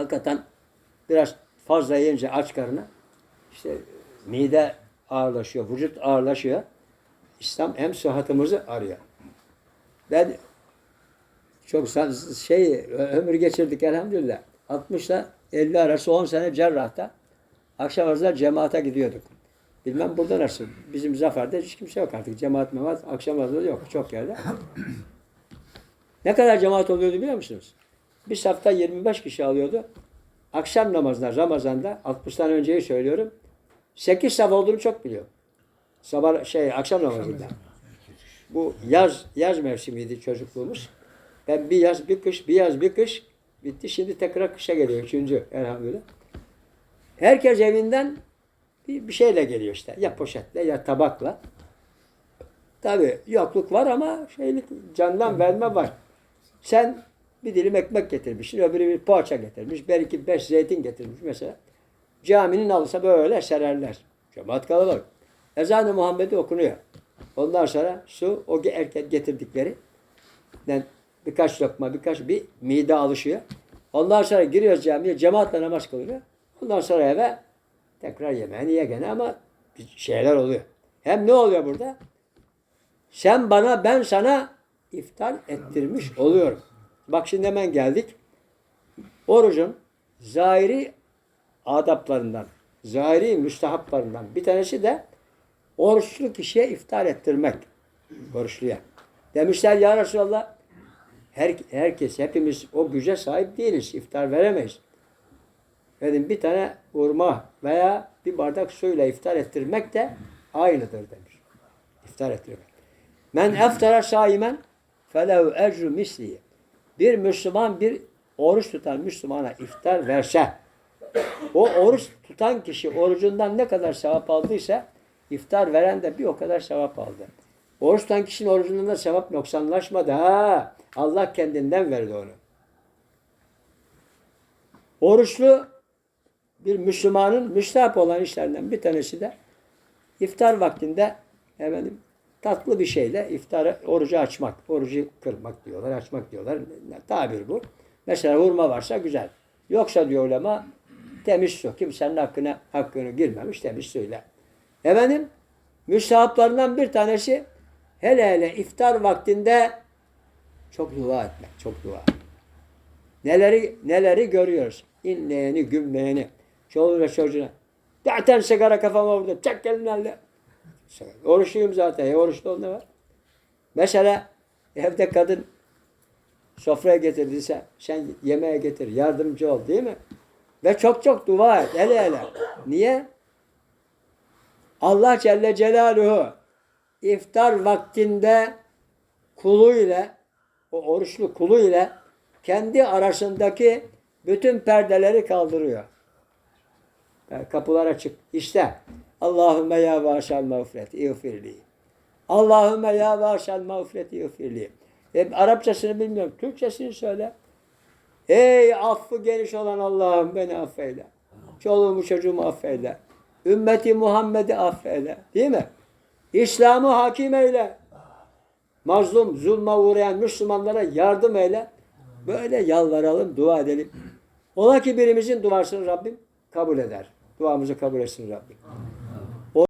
hakikaten biraz fazla yiyince aç karnına işte mide ağırlaşıyor, vücut ağırlaşıyor. İslam hem sıhhatımızı arıyor. Ben çok şey ömür geçirdik elhamdülillah. 60 ile 50 arası 10 sene cerrahta akşam arasında cemaate gidiyorduk. Bilmem burada nasıl. Bizim Zafer'de hiç kimse yok artık. Cemaat memat akşam arasında yok. Çok yerde. ne kadar cemaat oluyordu biliyor musunuz? Bir safta 25 kişi alıyordu. Akşam namazında Ramazan'da 60'tan önceyi söylüyorum. 8 saf olduğunu çok biliyor. Sabah şey akşam namazında. Bu yaz yaz mevsimiydi çocukluğumuz. Ben bir yaz bir kış bir yaz bir kış bitti. Şimdi tekrar kışa geliyor. Üçüncü elhamdülillah. Herkes evinden bir, bir şeyle geliyor işte. Ya poşetle ya tabakla. Tabi yokluk var ama şeylik candan verme var. Sen bir dilim ekmek getirmişsin, öbürü bir poğaça getirmiş, belki beş zeytin getirmiş mesela. Caminin alırsa böyle sererler. Cemaat kalabalık. Ezan-ı Muhammed'i okunuyor. Ondan sonra su, o erken getirdikleri yani birkaç lokma, birkaç bir mide alışıyor. Ondan sonra giriyoruz camiye, cemaatle namaz kılıyor. Ondan sonra eve tekrar yemeğini ye gene ama şeyler oluyor. Hem ne oluyor burada? Sen bana, ben sana iftar ettirmiş oluyorum. Bak şimdi hemen geldik. Orucun zahiri adaplarından, zahiri müstehaplarından bir tanesi de oruçlu kişiye iftar ettirmek. Oruçluya. Demişler ya Resulallah her, herkes, hepimiz o güce sahip değiliz. iftar veremeyiz. Dedim bir tane hurma veya bir bardak suyla iftar ettirmek de aynıdır demiş. İftar ettirmek. Men eftara saimen felehu ecru mislihi. Bir Müslüman bir oruç tutan Müslümana iftar verse o oruç tutan kişi orucundan ne kadar sevap aldıysa iftar veren de bir o kadar sevap aldı. Oruç tutan kişinin orucundan da sevap noksanlaşmadı. Ha, Allah kendinden verdi onu. Oruçlu bir Müslümanın müstahap olan işlerinden bir tanesi de iftar vaktinde efendim, tatlı bir şeyle iftarı, orucu açmak. Orucu kırmak diyorlar, açmak diyorlar. Tabir bu. Mesela hurma varsa güzel. Yoksa diyor ulema temiz su. Kimsenin hakkına, hakkını girmemiş temiz suyla. Efendim müstahaplarından bir tanesi hele hele iftar vaktinde çok dua etmek. Çok dua. Neleri neleri görüyoruz. İnleyeni, gümleyeni. Çoluğuna çocuğuna. Zaten sigara kafama vurdu. Çek elini elle. Oruçluyum zaten. Ya oruçlu ne var? Mesela evde kadın sofraya getirdiyse sen yemeğe getir. Yardımcı ol değil mi? Ve çok çok dua et. Hele hele. Niye? Allah Celle Celaluhu iftar vaktinde kulu ile o oruçlu kulu ile kendi arasındaki bütün perdeleri kaldırıyor. Kapılar açık. İşte Allahümme ya vaşal mağfiret iğfirli. Allahümme ya vaşal mağfiret iğfirli. E, Arapçasını bilmiyorum. Türkçesini söyle. Ey affı geniş olan Allah'ım beni affeyle. Çoluğumu çocuğumu affeyle. Ümmeti Muhammed'i affeyle. Değil mi? İslam'ı hakim eyle. Mazlum, zulma uğrayan Müslümanlara yardım eyle. Böyle yalvaralım, dua edelim. Ola ki birimizin duasını Rabbim kabul eder. Duamızı kabul etsin Rabbim.